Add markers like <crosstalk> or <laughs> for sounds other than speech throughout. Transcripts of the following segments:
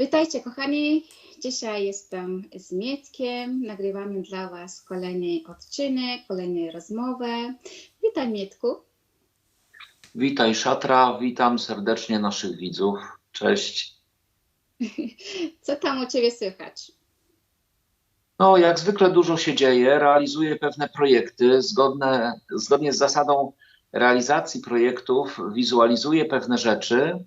Witajcie kochani. Dzisiaj jestem z Mietkiem. Nagrywamy dla Was kolejny odcinek, kolejną rozmowę. Witaj Mietku. Witaj Szatra, witam serdecznie naszych widzów. Cześć. <laughs> Co tam u Ciebie słychać? No, jak zwykle dużo się dzieje. Realizuję pewne projekty zgodne, zgodnie z zasadą realizacji projektów. Wizualizuję pewne rzeczy,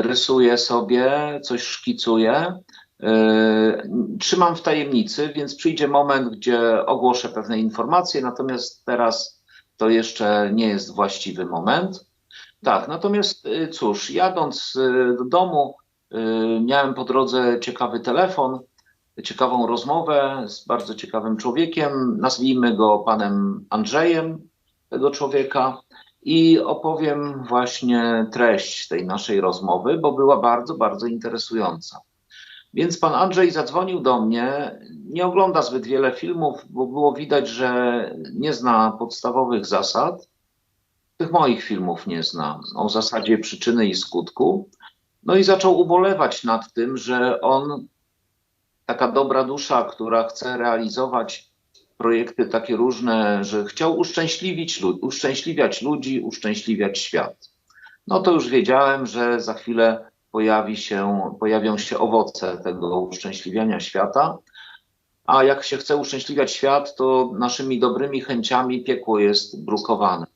rysuję sobie, coś szkicuję. Yy, trzymam w tajemnicy, więc przyjdzie moment, gdzie ogłoszę pewne informacje, natomiast teraz to jeszcze nie jest właściwy moment. Tak, natomiast yy, cóż, jadąc do domu, miałem po drodze ciekawy telefon, ciekawą rozmowę z bardzo ciekawym człowiekiem. Nazwijmy go panem Andrzejem, tego człowieka, i opowiem właśnie treść tej naszej rozmowy, bo była bardzo, bardzo interesująca. Więc pan Andrzej zadzwonił do mnie. Nie ogląda zbyt wiele filmów, bo było widać, że nie zna podstawowych zasad. Tych moich filmów nie zna o zasadzie przyczyny i skutku. No i zaczął ubolewać nad tym, że on, taka dobra dusza, która chce realizować projekty takie różne, że chciał uszczęśliwić, uszczęśliwiać ludzi, uszczęśliwiać świat. No to już wiedziałem, że za chwilę pojawi się, pojawią się owoce tego uszczęśliwiania świata. A jak się chce uszczęśliwiać świat, to naszymi dobrymi chęciami piekło jest brukowane.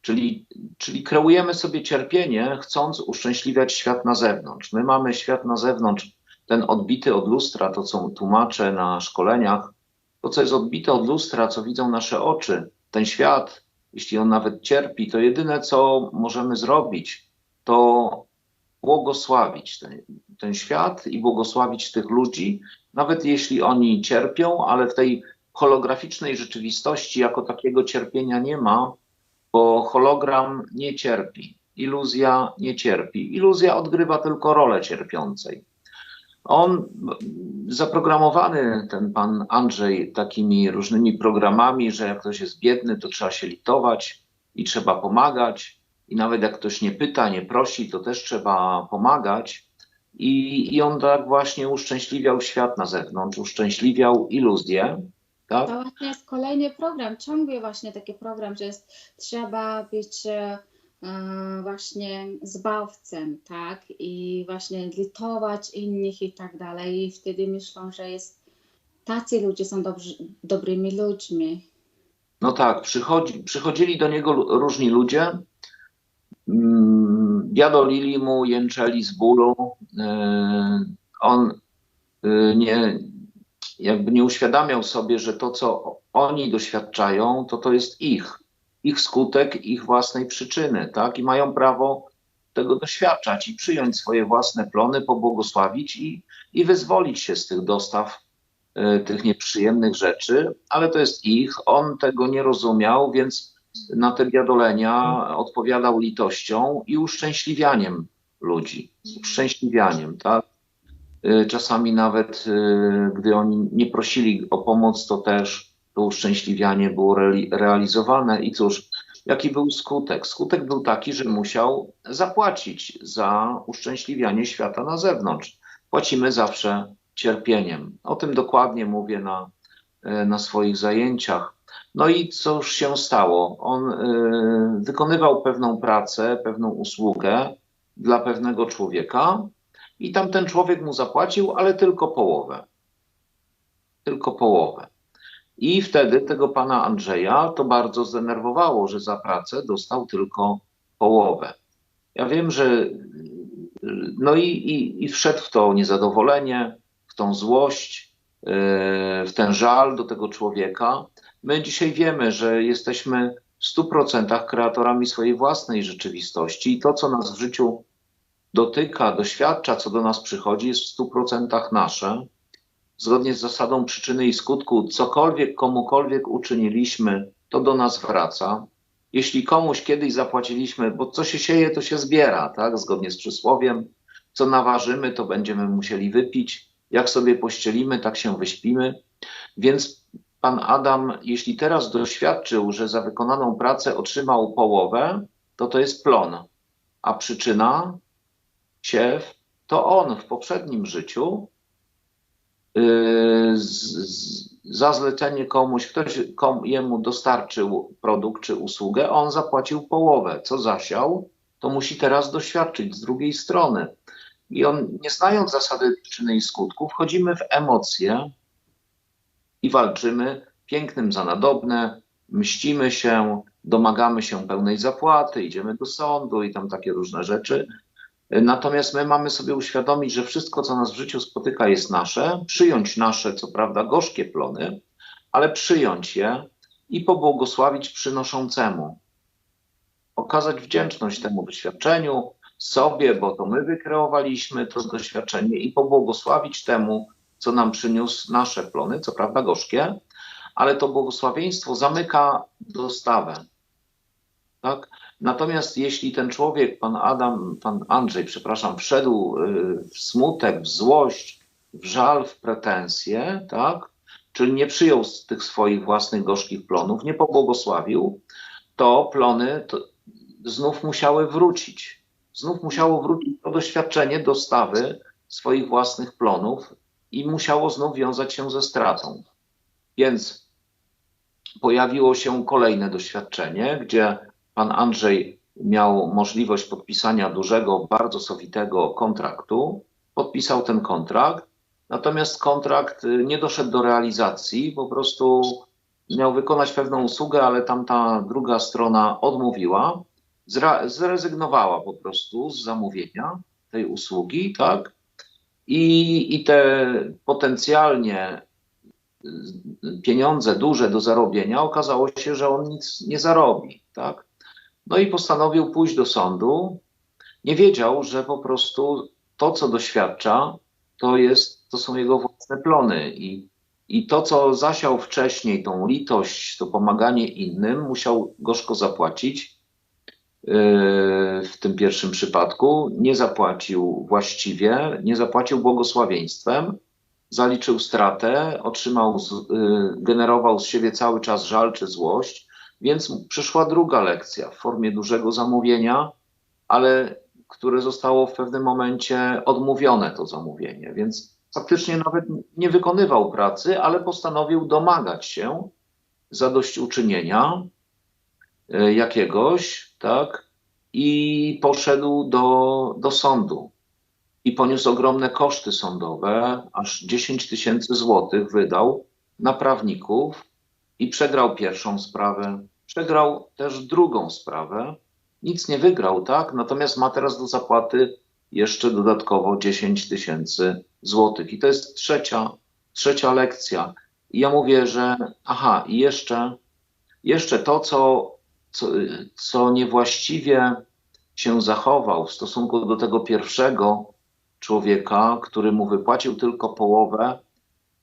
Czyli, czyli kreujemy sobie cierpienie, chcąc uszczęśliwiać świat na zewnątrz. My mamy świat na zewnątrz, ten odbity od lustra, to co tłumaczę na szkoleniach, to co jest odbite od lustra, co widzą nasze oczy, ten świat, jeśli on nawet cierpi, to jedyne co możemy zrobić, to błogosławić ten, ten świat i błogosławić tych ludzi, nawet jeśli oni cierpią, ale w tej holograficznej rzeczywistości jako takiego cierpienia nie ma, bo hologram nie cierpi, iluzja nie cierpi. Iluzja odgrywa tylko rolę cierpiącej. On zaprogramowany, ten pan Andrzej, takimi różnymi programami, że jak ktoś jest biedny, to trzeba się litować i trzeba pomagać. I nawet jak ktoś nie pyta, nie prosi, to też trzeba pomagać. I, i on tak właśnie uszczęśliwiał świat na zewnątrz, uszczęśliwiał iluzję. Tak? To właśnie jest kolejny program, ciągły właśnie taki program, że jest, trzeba być e, właśnie zbawcem, tak? I właśnie litować innych i tak dalej. I wtedy myślą, że jest tacy ludzie są dobrzy, dobrymi ludźmi. No tak, przychodzi, przychodzili do niego różni ludzie, mm, biadolili mu, jęczeli z bólu. E, on e, nie, jakby nie uświadamiał sobie, że to, co oni doświadczają, to to jest ich ich skutek ich własnej przyczyny, tak? I mają prawo tego doświadczać i przyjąć swoje własne plony, pobłogosławić i, i wyzwolić się z tych dostaw y, tych nieprzyjemnych rzeczy, ale to jest ich, on tego nie rozumiał, więc na te biadolenia odpowiadał litością i uszczęśliwianiem ludzi, uszczęśliwianiem, tak? Y, czasami nawet, y, gdy oni nie prosili o pomoc, to też to uszczęśliwianie było realizowane i cóż, jaki był skutek? Skutek był taki, że musiał zapłacić za uszczęśliwianie świata na zewnątrz. Płacimy zawsze cierpieniem. O tym dokładnie mówię na, e, na swoich zajęciach. No i cóż się stało? On y, wykonywał pewną pracę, pewną usługę dla pewnego człowieka i tamten człowiek mu zapłacił, ale tylko połowę. Tylko połowę. I wtedy tego pana Andrzeja to bardzo zdenerwowało, że za pracę dostał tylko połowę. Ja wiem, że no i, i, i wszedł w to niezadowolenie, w tą złość, yy, w ten żal do tego człowieka. My dzisiaj wiemy, że jesteśmy w stu procentach kreatorami swojej własnej rzeczywistości i to, co nas w życiu dotyka, doświadcza, co do nas przychodzi, jest w stu procentach nasze zgodnie z zasadą przyczyny i skutku, cokolwiek komukolwiek uczyniliśmy, to do nas wraca. Jeśli komuś kiedyś zapłaciliśmy, bo co się sieje, to się zbiera, tak? Zgodnie z przysłowiem, co naważymy, to będziemy musieli wypić. Jak sobie pościelimy, tak się wyśpimy. Więc pan Adam, jeśli teraz doświadczył, że za wykonaną pracę otrzymał połowę, to to jest plon. A przyczyna, siew, to on w poprzednim życiu z, za zlecenie komuś, ktoś jemu dostarczył produkt czy usługę, on zapłacił połowę. Co zasiał, to musi teraz doświadczyć z drugiej strony. I on, nie znając zasady przyczyny i skutku, wchodzimy w emocje i walczymy pięknym za nadobne, mścimy się, domagamy się pełnej zapłaty, idziemy do sądu i tam takie różne rzeczy. Natomiast my mamy sobie uświadomić, że wszystko, co nas w życiu spotyka, jest nasze, przyjąć nasze, co prawda, gorzkie plony, ale przyjąć je i pobłogosławić przynoszącemu. Okazać wdzięczność temu doświadczeniu, sobie, bo to my wykreowaliśmy to doświadczenie i pobłogosławić temu, co nam przyniósł nasze plony, co prawda gorzkie, ale to błogosławieństwo zamyka dostawę. Tak? Natomiast jeśli ten człowiek, pan Adam, pan Andrzej, przepraszam, wszedł y, w smutek, w złość, w żal, w pretensje, tak? czyli nie przyjął z tych swoich własnych gorzkich plonów, nie pobłogosławił, to plony to znów musiały wrócić. Znów musiało wrócić to doświadczenie dostawy swoich własnych plonów i musiało znów wiązać się ze stratą. Więc pojawiło się kolejne doświadczenie, gdzie pan Andrzej miał możliwość podpisania dużego, bardzo sowitego kontraktu. Podpisał ten kontrakt, natomiast kontrakt y, nie doszedł do realizacji, po prostu miał wykonać pewną usługę, ale tamta druga strona odmówiła, zrezygnowała po prostu z zamówienia tej usługi, tak? I, i te potencjalnie pieniądze duże do zarobienia, okazało się, że on nic nie zarobi. Tak? No i postanowił pójść do sądu. Nie wiedział, że po prostu to, co doświadcza, to, jest, to są jego własne plony. I, I to, co zasiał wcześniej, tą litość, to pomaganie innym, musiał gorzko zapłacić. Yy, w tym pierwszym przypadku nie zapłacił właściwie, nie zapłacił błogosławieństwem zaliczył stratę, otrzymał, z, y, generował z siebie cały czas żal czy złość, więc przyszła druga lekcja w formie dużego zamówienia, ale które zostało w pewnym momencie odmówione to zamówienie, więc faktycznie nawet nie wykonywał pracy, ale postanowił domagać się zadośćuczynienia y, jakiegoś, tak, i poszedł do, do sądu. I poniósł ogromne koszty sądowe, aż 10 tysięcy złotych wydał na prawników i przegrał pierwszą sprawę, przegrał też drugą sprawę. Nic nie wygrał, tak? Natomiast ma teraz do zapłaty jeszcze dodatkowo 10 tysięcy złotych. I to jest trzecia, trzecia lekcja. I ja mówię, że aha, i jeszcze, jeszcze to, co, co, co niewłaściwie się zachował w stosunku do tego pierwszego, człowieka, który mu wypłacił tylko połowę,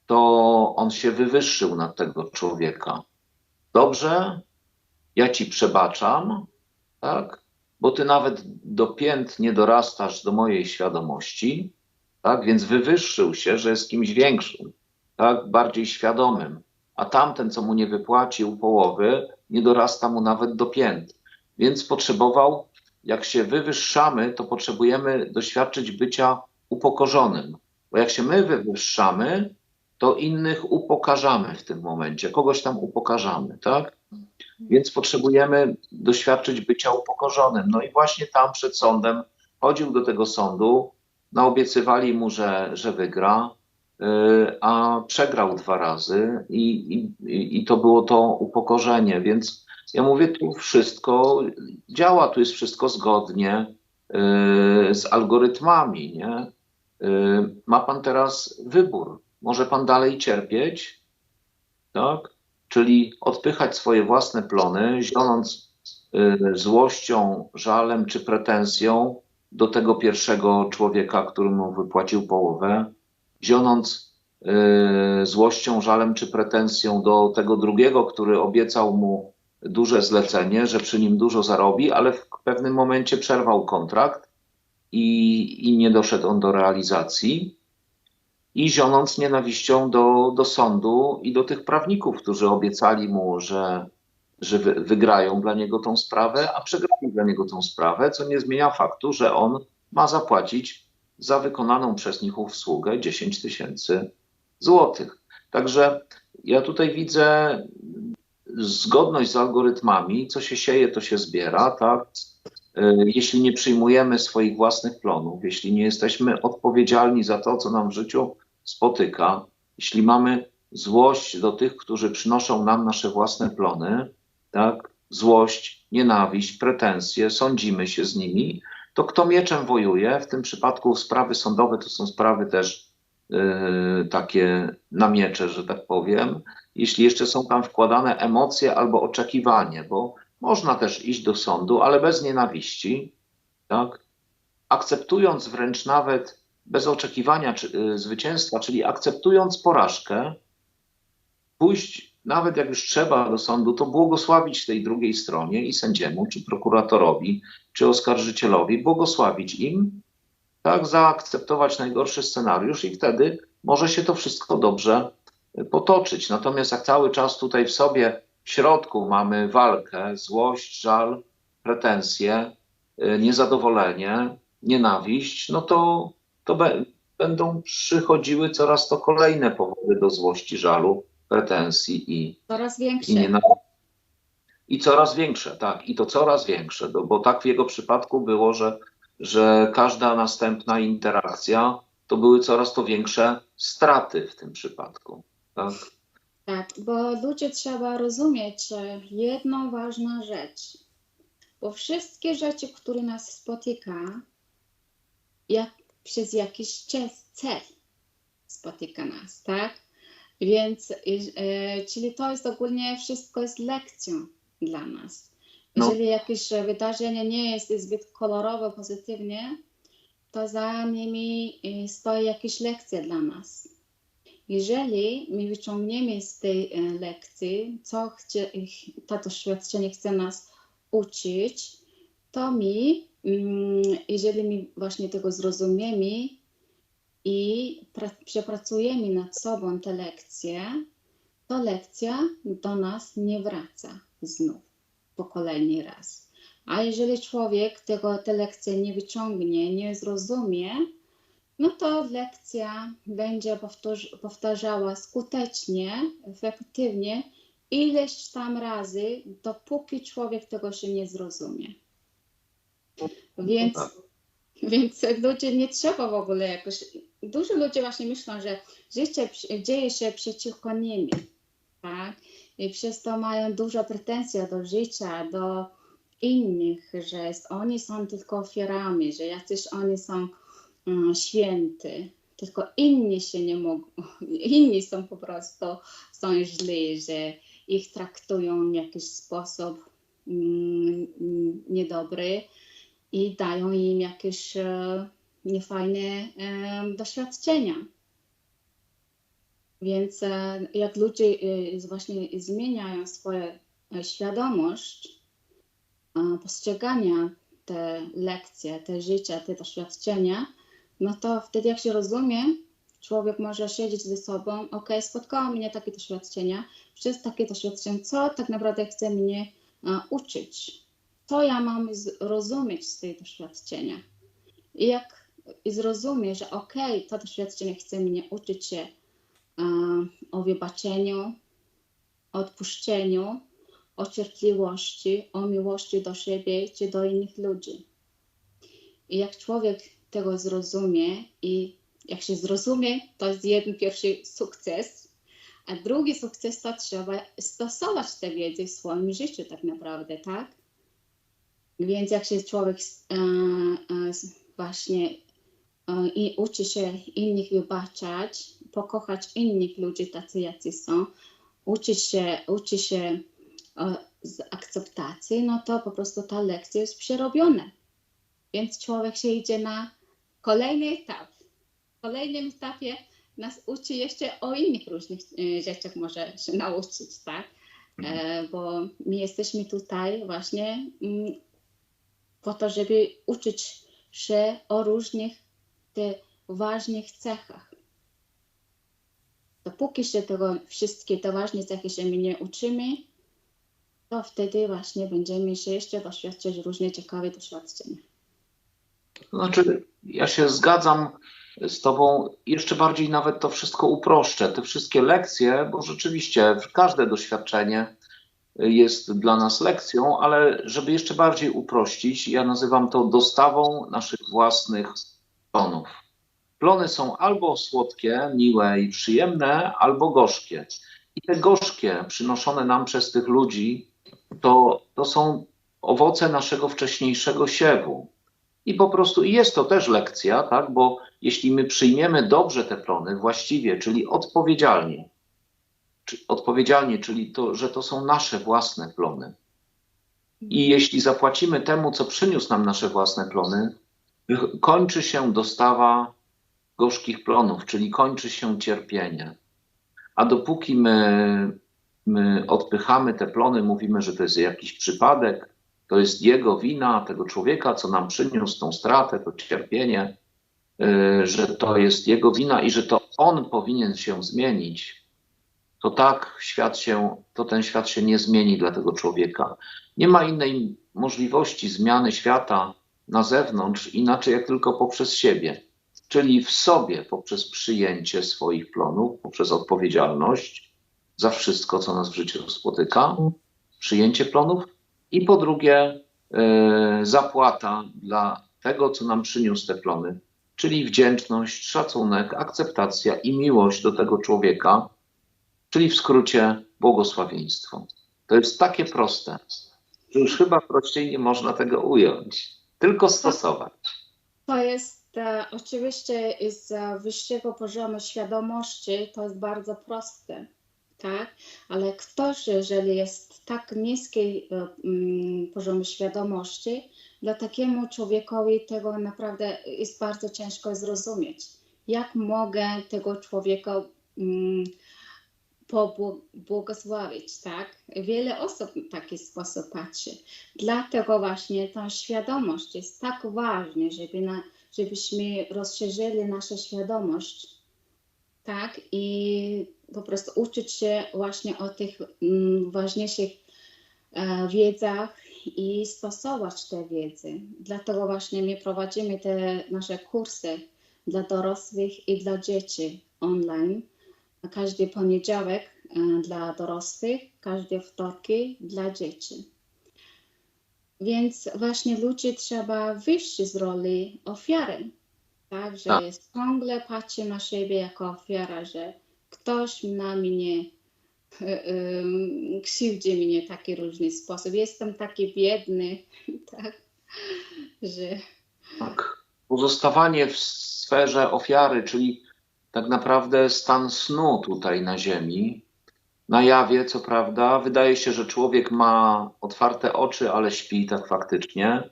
to on się wywyższył nad tego człowieka. Dobrze, ja ci przebaczam, tak? Bo ty nawet do pięt nie dorastasz do mojej świadomości, tak? Więc wywyższył się, że jest kimś większym, tak? Bardziej świadomym. A tamten, co mu nie wypłacił połowy, nie dorasta mu nawet do pięt. Więc potrzebował jak się wywyższamy, to potrzebujemy doświadczyć bycia upokorzonym. Bo jak się my wywyższamy, to innych upokarzamy w tym momencie, kogoś tam upokarzamy, tak? Więc potrzebujemy doświadczyć bycia upokorzonym. No i właśnie tam przed sądem chodził do tego sądu, naobiecywali mu, że, że wygra, yy, a przegrał dwa razy i, i, i to było to upokorzenie. Więc ja mówię, tu wszystko działa, tu jest wszystko zgodnie y, z algorytmami. Nie? Y, ma pan teraz wybór. Może pan dalej cierpieć, tak? czyli odpychać swoje własne plony, zionąc y, złością, żalem czy pretensją do tego pierwszego człowieka, który mu wypłacił połowę, zionąc złością, żalem czy pretensją do tego drugiego, który obiecał mu duże zlecenie, że przy nim dużo zarobi, ale w pewnym momencie przerwał kontrakt i, i nie doszedł on do realizacji. I zionąc nienawiścią do, do sądu i do tych prawników, którzy obiecali mu, że, że wy, wygrają dla niego tą sprawę, a przegrali dla niego tą sprawę, co nie zmienia faktu, że on ma zapłacić za wykonaną przez nich usługę 10 tysięcy złotych. Także ja tutaj widzę zgodność z algorytmami, co się sieje, to się zbiera, tak? Jeśli nie przyjmujemy swoich własnych plonów, jeśli nie jesteśmy odpowiedzialni za to, co nam w życiu spotyka, jeśli mamy złość do tych, którzy przynoszą nam nasze własne plony, tak? złość, nienawiść, pretensje, sądzimy się z nimi, to kto mieczem wojuje, w tym przypadku sprawy sądowe to są sprawy też yy, takie na miecze, że tak powiem, jeśli jeszcze są tam wkładane emocje albo oczekiwanie, bo można też iść do sądu, ale bez nienawiści, tak? akceptując wręcz nawet bez oczekiwania czy, yy, zwycięstwa, czyli akceptując porażkę, pójść nawet jak już trzeba do sądu, to błogosławić tej drugiej stronie i sędziemu, czy prokuratorowi, czy oskarżycielowi, błogosławić im, tak, zaakceptować najgorszy scenariusz i wtedy może się to wszystko dobrze potoczyć. Natomiast jak cały czas tutaj w sobie, w środku mamy walkę, złość, żal, pretensje, y, niezadowolenie, nienawiść, no to, to be, będą przychodziły coraz to kolejne powody do złości, żalu, pretensji i, coraz większe. i I coraz większe, tak, i to coraz większe, bo, bo tak w jego przypadku było, że, że każda następna interakcja to były coraz to większe straty w tym przypadku. Tak, tak bo ludzie trzeba rozumieć jedną ważną rzecz, bo wszystkie rzeczy, które nas spotyka, jak, przez jakiś cel spotyka nas, tak? Więc, e, czyli to jest ogólnie wszystko jest lekcją dla nas. No. Jeżeli no. jakieś wydarzenie nie jest zbyt kolorowe, pozytywnie, to za nimi e, stoi jakieś lekcja dla nas. Jeżeli my wyciągniemy z tej e, lekcji, co chce, to doświadczenie chce nas uczyć, to mm, jeżeli my właśnie tego zrozumiemy, i przepracujemy nad sobą te lekcje, to lekcja do nas nie wraca znów po kolejny raz. A jeżeli człowiek tego, te lekcje nie wyciągnie, nie zrozumie, no to lekcja będzie powtarzała skutecznie, efektywnie ileś tam razy, dopóki człowiek tego się nie zrozumie. Więc, no tak. więc ludzie nie trzeba w ogóle jakoś dużo ludzi właśnie myślą, że życie dzieje się przeciwko nimi, tak? I przez to mają dużo pretensji do życia, do innych, że oni są tylko ofiarami, że jacyś oni są um, święty, tylko inni się nie mogą, <laughs> inni są po prostu są źli, że ich traktują w jakiś sposób um, niedobry i dają im jakieś uh, niefajne doświadczenia. Więc e, jak ludzie e, właśnie zmieniają swoją e, świadomość postrzegania te lekcje, te życia, te doświadczenia, no to wtedy jak się rozumie, człowiek może siedzieć ze sobą, ok, spotkało mnie takie doświadczenia, przez takie doświadczenia, co tak naprawdę chce mnie uczyć, co ja mam rozumieć z tych doświadczenia. I jak zrozumie, że okej, okay, to doświadczenie chce mnie uczyć się uh, o wybaczeniu, odpuszczeniu, o cierpliwości, o miłości do siebie czy do innych ludzi. I jak człowiek tego zrozumie i jak się zrozumie, to jest jeden pierwszy sukces, a drugi sukces to trzeba stosować tę wiedzę w swoim życiu tak naprawdę, tak? Więc jak się człowiek uh, uh, właśnie i uczy się innych wybaczać, pokochać innych ludzi tacy, jacy są, uczy się, uczy się z akceptacji, no to po prostu ta lekcja jest przerobiona. Więc człowiek się idzie na kolejny etap. W kolejnym etapie nas uczy jeszcze o innych różnych e, rzeczach może się nauczyć, tak? E, mhm. bo my jesteśmy tutaj właśnie mm, po to, żeby uczyć się o różnych te ważnych cechach. Dopóki się tego wszystkie te ważne cechy się nie uczymy, to wtedy właśnie będziemy się jeszcze doświadczać różne ciekawe doświadczenia. Znaczy, ja się zgadzam z Tobą, jeszcze bardziej nawet to wszystko uproszczę. Te wszystkie lekcje, bo rzeczywiście każde doświadczenie jest dla nas lekcją, ale żeby jeszcze bardziej uprościć, ja nazywam to dostawą naszych własnych plonów. Plony są albo słodkie, miłe i przyjemne, albo gorzkie. I te gorzkie, przynoszone nam przez tych ludzi, to, to są owoce naszego wcześniejszego siewu. I po prostu jest to też lekcja, tak? bo jeśli my przyjmiemy dobrze te plony, właściwie, czyli odpowiedzialnie, odpowiedzialnie, czyli to, że to są nasze własne plony. I jeśli zapłacimy temu, co przyniósł nam nasze własne plony, kończy się dostawa gorzkich plonów, czyli kończy się cierpienie. A dopóki my, my odpychamy te plony, mówimy, że to jest jakiś przypadek, to jest jego wina, tego człowieka, co nam przyniósł tą stratę, to cierpienie, y, że to jest jego wina i że to on powinien się zmienić, to tak świat się, to ten świat się nie zmieni dla tego człowieka. Nie ma innej możliwości zmiany świata na zewnątrz inaczej jak tylko poprzez siebie, czyli w sobie, poprzez przyjęcie swoich plonów, poprzez odpowiedzialność za wszystko, co nas w życiu spotyka, przyjęcie plonów i po drugie e, zapłata dla tego, co nam przyniósł te plony, czyli wdzięczność, szacunek, akceptacja i miłość do tego człowieka, czyli w skrócie błogosławieństwo. To jest takie proste, że już chyba prościej nie można tego ująć, tylko stosować. To jest e, oczywiście z wyższego poziomu świadomości, to jest bardzo proste tak? Ale ktoś, jeżeli jest tak niskiej e, mm, poziomie świadomości, dla takiemu człowiekowi tego naprawdę jest bardzo ciężko zrozumieć. Jak mogę tego człowieka mm, pobłogosławić, tak? Wiele osób w taki sposób patrzy. Dlatego właśnie ta świadomość jest tak ważna, żeby na, żebyśmy rozszerzyli naszą świadomość, tak? I po prostu uczyć się właśnie o tych mm, ważniejszych e, wiedzach i stosować te wiedzy. Dlatego właśnie my prowadzimy te nasze kursy dla dorosłych i dla dzieci online. Każdy poniedziałek e, dla dorosłych, każde wtorki dla dzieci. Więc właśnie ludzi trzeba wyjść z roli ofiary. Tak, że tak. jest ciągle patrzy na siebie jako ofiara, że ktoś na mnie krzywdzi mnie w taki różny sposób. Jestem taki biedny, <laughs> tak, że... Tak. Pozostawanie w sferze ofiary, czyli tak naprawdę stan snu tutaj na ziemi, na jawie, co prawda, wydaje się, że człowiek ma otwarte oczy, ale śpi tak faktycznie.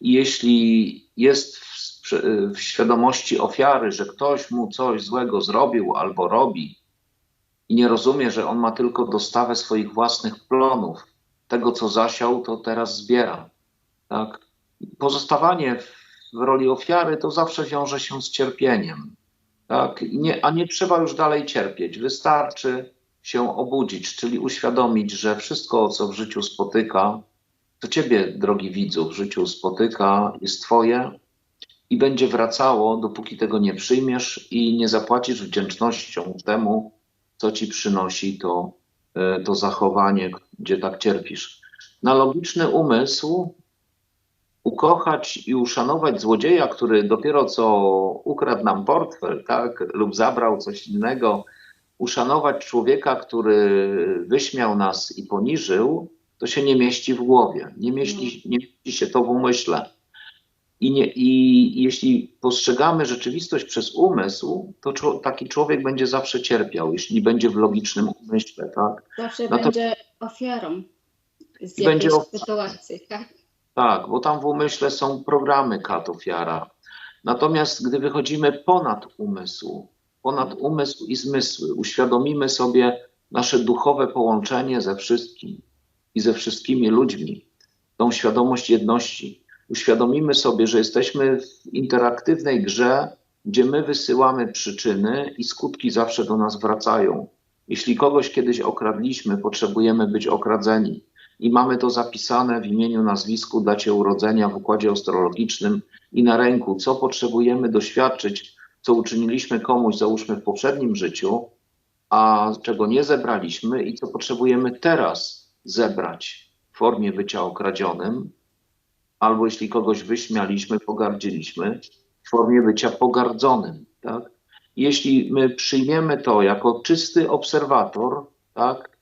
I jeśli jest w, w świadomości ofiary, że ktoś mu coś złego zrobił albo robi, i nie rozumie, że on ma tylko dostawę swoich własnych plonów. Tego, co zasiał, to teraz zbiera. Tak? Pozostawanie w roli ofiary to zawsze wiąże się z cierpieniem. Tak? Nie, a nie trzeba już dalej cierpieć. Wystarczy się obudzić, czyli uświadomić, że wszystko, co w życiu spotyka, to ciebie, drogi widzu, w życiu spotyka, jest twoje i będzie wracało, dopóki tego nie przyjmiesz i nie zapłacisz wdzięcznością temu, co ci przynosi to, e, to zachowanie, gdzie tak cierpisz. Na logiczny umysł ukochać i uszanować złodzieja, który dopiero co ukradł nam portfel, tak, lub zabrał coś innego, uszanować człowieka, który wyśmiał nas i poniżył, to się nie mieści w głowie, nie mieści, nie mieści się to w umyśle. I, nie, I jeśli postrzegamy rzeczywistość przez umysł, to taki człowiek będzie zawsze cierpiał, jeśli będzie w logicznym umyśle. Tak? Zawsze no to... będzie ofiarą z jakiejś będzie sytuacji. Tak? Tak, bo tam w umyśle są programy kat ofiara. Natomiast gdy wychodzimy ponad umysł, ponad umysł i zmysły, uświadomimy sobie nasze duchowe połączenie ze wszystkim i ze wszystkimi ludźmi, tą świadomość jedności, uświadomimy sobie, że jesteśmy w interaktywnej grze, gdzie my wysyłamy przyczyny i skutki zawsze do nas wracają. Jeśli kogoś kiedyś okradliśmy, potrzebujemy być okradzeni. I mamy to zapisane w imieniu, nazwisku, dacie urodzenia w układzie astrologicznym i na ręku, co potrzebujemy doświadczyć, co uczyniliśmy komuś, załóżmy w poprzednim życiu, a czego nie zebraliśmy i co potrzebujemy teraz zebrać w formie bycia okradzionym, albo jeśli kogoś wyśmialiśmy, pogardziliśmy, w formie bycia pogardzonym. Tak? Jeśli my przyjmiemy to jako czysty obserwator, tak,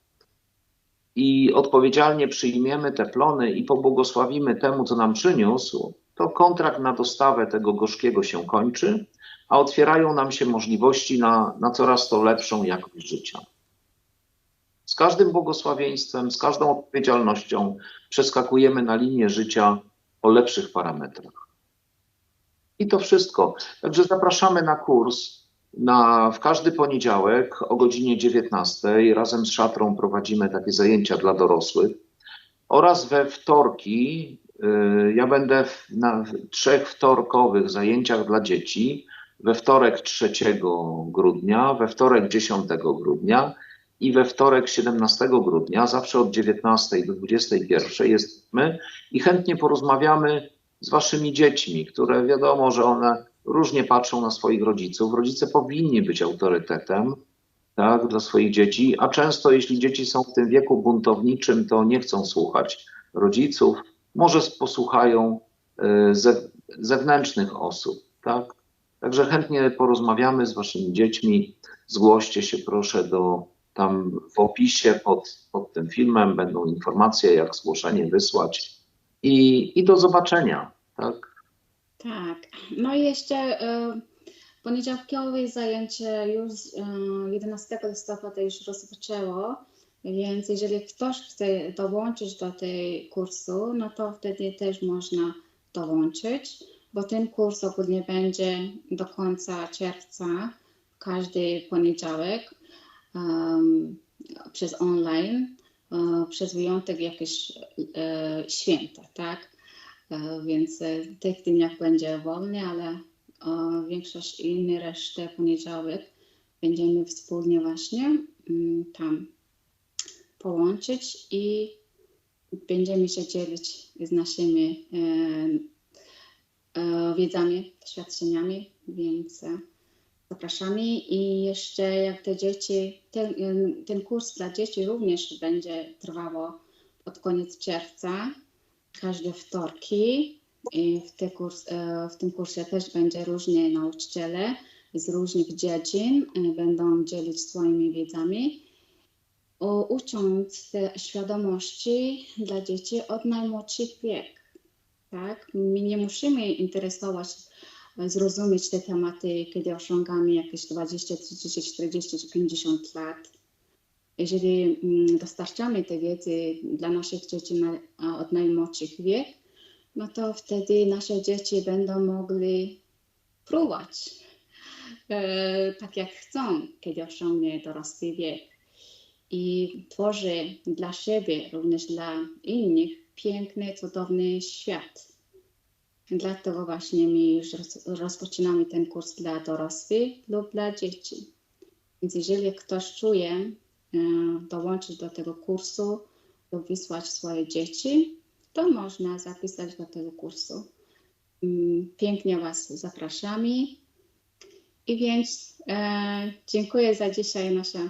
i odpowiedzialnie przyjmiemy te plony i pobłogosławimy temu, co nam przyniósł, to kontrakt na dostawę tego gorzkiego się kończy, a otwierają nam się możliwości na, na coraz to lepszą jakość życia. Z każdym błogosławieństwem, z każdą odpowiedzialnością przeskakujemy na linię życia o lepszych parametrach. I to wszystko. Także zapraszamy na kurs. Na, w każdy poniedziałek o godzinie 19 razem z szatrą prowadzimy takie zajęcia dla dorosłych. Oraz we wtorki, y, ja będę w, na trzech wtorkowych zajęciach dla dzieci. We wtorek 3 grudnia, we wtorek 10 grudnia i we wtorek 17 grudnia, zawsze od 19 do 21 jesteśmy i chętnie porozmawiamy z waszymi dziećmi, które wiadomo, że one różnie patrzą na swoich rodziców. Rodzice powinni być autorytetem tak, dla swoich dzieci, a często jeśli dzieci są w tym wieku buntowniczym, to nie chcą słuchać rodziców, może posłuchają y, ze, zewnętrznych osób. Tak? Także chętnie porozmawiamy z waszymi dziećmi. Zgłoście się proszę do tam w opisie pod, pod tym filmem będą informacje, jak zgłoszenie wysłać. I, i do zobaczenia. Tak? Tak. No i jeszcze e, poniedziałkowe zajęcie już e, 11 listopada już rozpoczęło, więc jeżeli ktoś chce dołączyć do tej kursu, no to wtedy też można dołączyć, bo ten kurs ogólnie będzie do końca czerwca, każdy poniedziałek em, przez online, e, przez wyjątek jakieś święta, tak? E, Więc e, tych dniach będzie wolny, ale e, większość innej reszty poniedziałek będziemy wspólnie właśnie mm, tam połączyć i będziemy się dzielić z naszymi wiedzami, doświadczeniami, więc zapraszamy. I jeszcze jak te dzieci, ten, ten kurs dla dzieci również będzie trwało pod koniec czerwca każde wtorki. I w, te kurs, e, w tym kursie też będzie różni nauczyciele z różnych dziedzin e, będą dzielić swoimi wiedzami, ucząc te świadomości dla dzieci od najmłodszych wiek. Tak? My nie musimy interesować, e, zrozumieć te tematy, kiedy osiągamy jakieś 20, 30, 40 czy 50 lat jeżeli mm, dostarczamy tej wiedzy dla naszych dzieci na, od najmłodszych wiek, no to wtedy nasze dzieci będą mogli próbować e, tak jak chcą, kiedy osiągnie dorosły wiek. I tworzy dla siebie, również dla innych, piękny, cudowny świat. Dlatego właśnie my już roz, rozpoczynamy ten kurs dla dorosłych lub dla dzieci. Więc jeżeli ktoś czuje, dołączyć do tego kursu lub wysłać swoje dzieci, to można zapisać do tego kursu. Mm, Pięknie Was zapraszamy. I więc e, dziękuję za dzisiaj naszą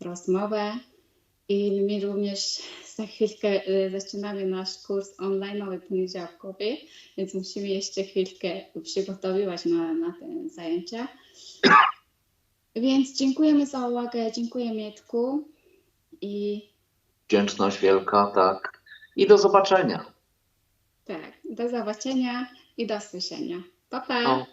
rozmowę. I my również <laughs> za chwilkę e, zaczynamy nasz kurs online poniedziałkowy, więc musimy jeszcze chwilkę przygotowywać na, na te zajęcia. Więc dziękujemy za uwagę, dziękuję Mietku i Wdzięczność wielka, tak. I do zobaczenia. tak, do zobaczenia i do słyszenia. Pa, pa! No.